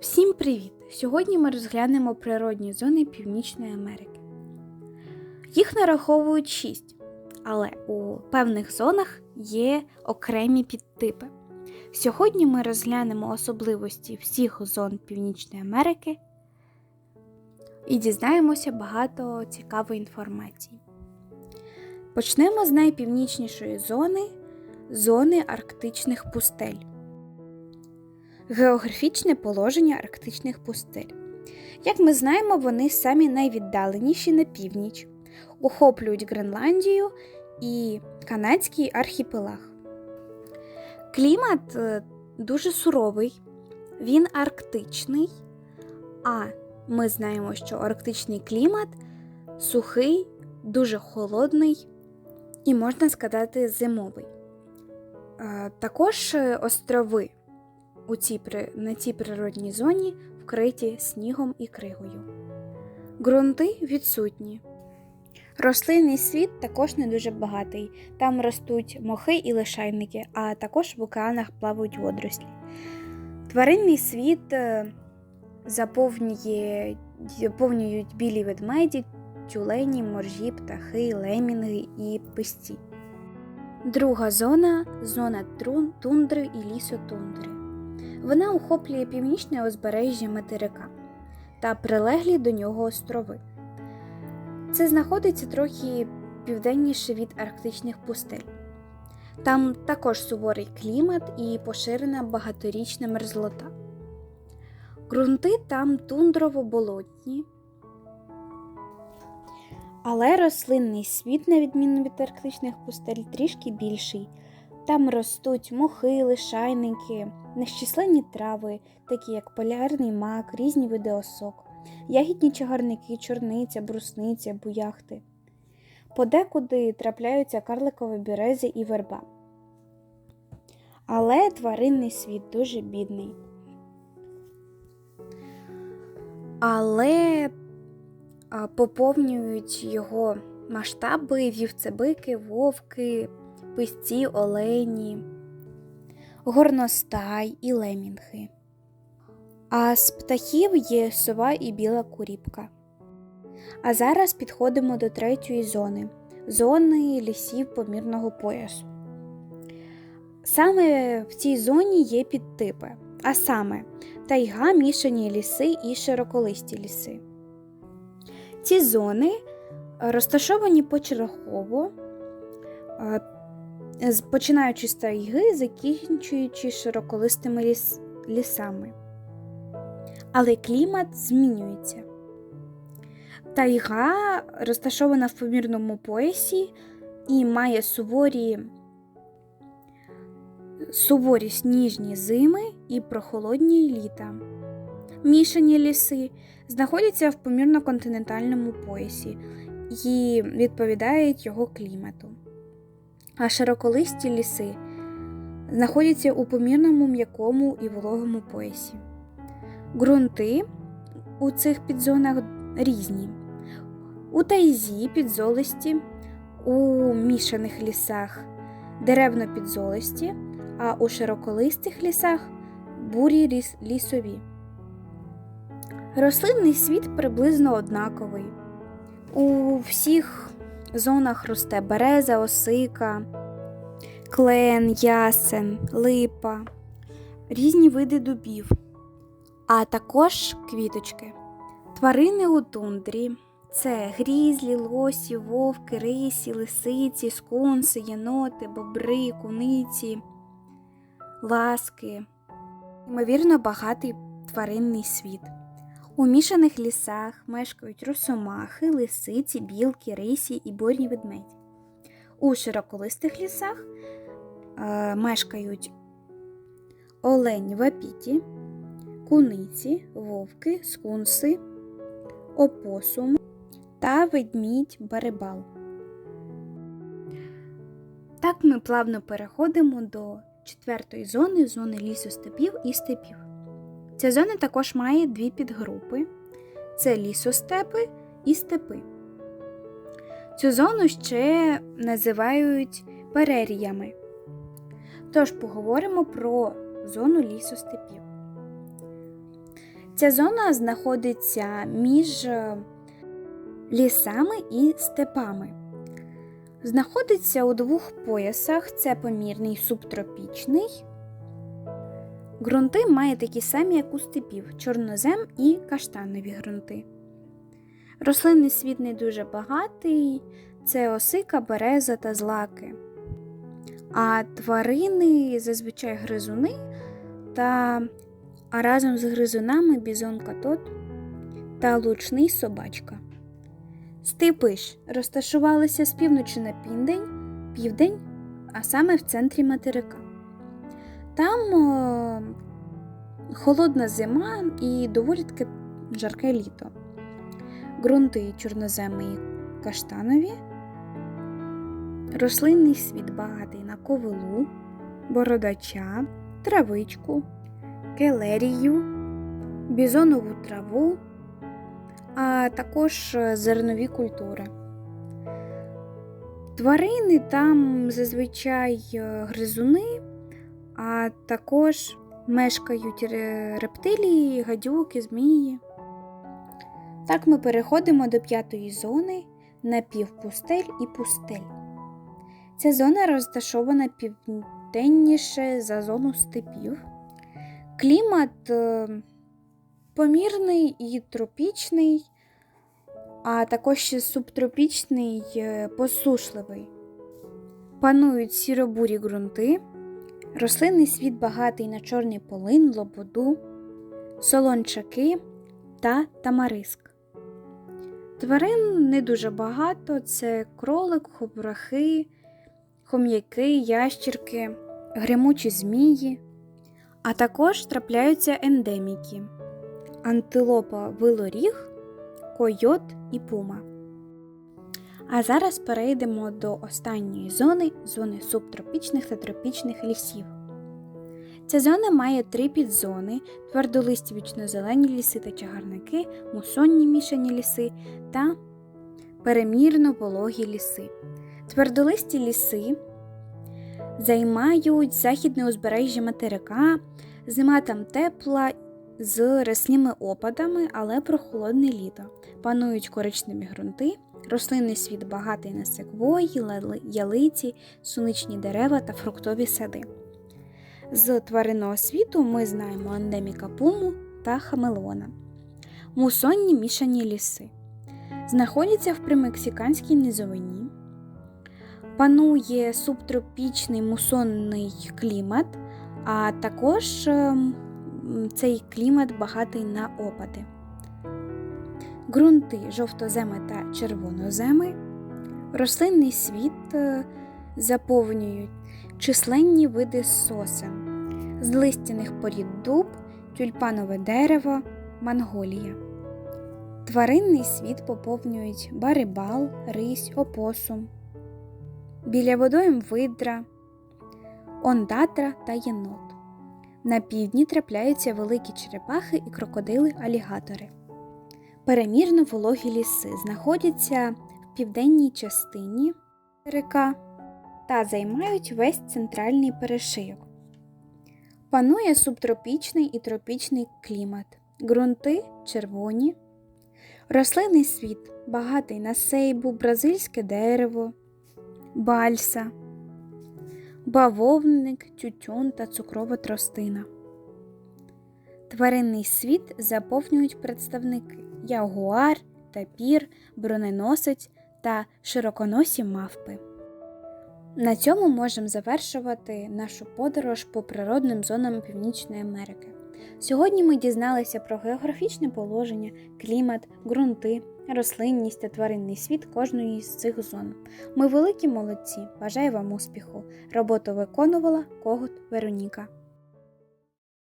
Всім привіт! Сьогодні ми розглянемо природні зони Північної Америки. Їх нараховують шість, але у певних зонах є окремі підтипи. Сьогодні ми розглянемо особливості всіх зон Північної Америки і дізнаємося багато цікавої інформації. Почнемо з найпівнічнішої зони зони арктичних пустель. Географічне положення арктичних пустель. Як ми знаємо, вони самі найвіддаленіші на північ, охоплюють Гренландію і Канадський архіпелаг. Клімат е, дуже суровий, він арктичний, а ми знаємо, що арктичний клімат сухий, дуже холодний і, можна сказати, зимовий. Е, Також е, острови у цій, на цій природній зоні вкриті снігом і кригою. Ґрунти відсутні. Рослинний світ також не дуже багатий. Там ростуть мохи і лишайники, а також в океанах плавають водорослі. Тваринний світ е, заповнює, заповнюють білі ведмеді, тюлені, моржі, птахи, лемінги і писці. Друга зона зона тундри і лісотундри. Вона охоплює північне узбережжя материка та прилеглі до нього острови. Це знаходиться трохи південніше від арктичних пустель. Там також суворий клімат і поширена багаторічна мерзлота. Ґрунти там тундрово-болотні, але рослинний світ, на відміну від арктичних пустель, трішки більший. Там ростуть мохи, лишайники, нещисленні трави, такі як полярний мак, різні види осок, ягідні чагарники, чорниця, брусниця, буяхти. Подекуди трапляються карликові берези і верба. Але тваринний світ дуже бідний. Але поповнюють його масштаби вівцебики, вовки, писці, олені, горностай і лемінги. А з птахів є сова і біла куріпка. А зараз підходимо до третьої зони зони лісів помірного поясу. Саме в цій зоні є підтипи, а саме тайга, мішані ліси і широколисті ліси. Ці зони розташовані почергово, е, починаючи з тайги, закінчуючи широколистими ліс- лісами. Але клімат змінюється. Тайга розташована в помірному поясі і має суворі, суворі сніжні зими і прохолодні літа. Мішані ліси знаходяться в помірно-континентальному поясі і відповідають його клімату. А широколисті ліси знаходяться у помірному м'якому і вологому поясі. Ґрунти у цих підзонах різні. У тайзі підзолисті, у мішаних лісах деревно-підзолисті, а у широколистих лісах бурі ліс- лісові. Рослинний світ приблизно однаковий. У всіх зонах росте береза, осика, клен, ясен, липа, різні види дубів, а також квіточки. Тварини у тундрі це грізлі, лосі, вовки, рисі, лисиці, скунси, єноти, бобри, куниці, ласки. Ймовірно, багатий тваринний світ. У мішаних лісах мешкають росомахи, лисиці, білки, рисі і борні ведмеді. У широколистих лісах е, мешкають олень вапіті, куниці, вовки, скунси, опосум та ведмідь барибал. Так ми плавно переходимо до четвертої зони зони лісостепів і степів. Ця зона також має дві підгрупи: це лісостепи і степи. Цю зону ще називають переріями. Тож поговоримо про зону лісостепів. Ця зона знаходиться між е, лісами і степами. Знаходиться у двох поясах: це помірний субтропічний. Ґрунти має такі самі, як у степів: чорнозем і каштанові ґрунти. Рослинний світ не дуже багатий, це осика, береза та злаки. А тварини зазвичай гризуни та а разом з гризунами бізон катот та лучний собачка. Степи ж розташувалися з півночі на південь, південь, а саме в центрі материка. Там о, холодна зима і доволі таке жарке літо. Ґрунти чорноземи каштанові, рослинний світ багатий на ковилу, бородача, травичку, келерію, бізонову траву, а також зернові культури. Тварини там зазвичай е, гризуни, а також мешкають рептилії, гадюки, змії. Так ми переходимо до п'ятої зони напівпустель і пустель. Ця зона розташована південніше за зону степів. Клімат е, помірний і тропічний, а також субтропічний е, посушливий. Панують сіробурі ґрунти, рослинний світ багатий на чорний полин, лободу, солончаки та тамариск. Тварин не дуже багато: це кролик, хобрахи, хом'яки, ящірки, гримучі змії, а також трапляються ендеміки антилопа вилоріг, койот і пума. А зараз перейдемо до останньої зони зони субтропічних та тропічних лісів. Ця зона має три підзони: твердолисті вічнозелені ліси та чагарники, мусонні мішані ліси та перемірно вологі ліси. Твердолисті ліси займають західне узбережжя материка, зима там тепла з рясними опадами, але прохолодне літо. Панують коричневі ґрунти, рослинний світ багатий на секвої, ялиці, суничні дерева та фруктові сади. З тваринного світу ми знаємо ендеміка пуму та хамелеона. Мусонні мішані ліси. Знаходяться в примексиканській низовині. Панує субтропічний мусонний клімат, а також ем, цей клімат багатий на опади. Ґрунти жовтоземи та червоноземи. Рослинний світ е, заповнюють численні види сосен, з листяних порід дуб, тюльпанове дерево, манголія. Тваринний світ поповнюють барибал, рись, опосум. Біля водойм видра, ондатра та єнот. На півдні трапляються великі черепахи і крокодили-алігатори. Перемірно вологі ліси знаходяться в південній частині река та займають весь центральний перешийок. Панує субтропічний і тропічний клімат, ґрунти червоні, рослинний світ багатий на сейбу, бразильське дерево, бальса, бавовник, тютюн та цукрова тростина. Тваринний світ заповнюють представники ягуар, тапір, броненосець та широконосі мавпи. На цьому можемо завершувати нашу подорож по природним зонам Північної Америки. Сьогодні ми дізналися про географічне положення, клімат, ґрунти, рослинність та тваринний світ кожної з цих зон. Ми великі молодці. Бажаю вам успіху! Роботу виконувала Когут Вероніка.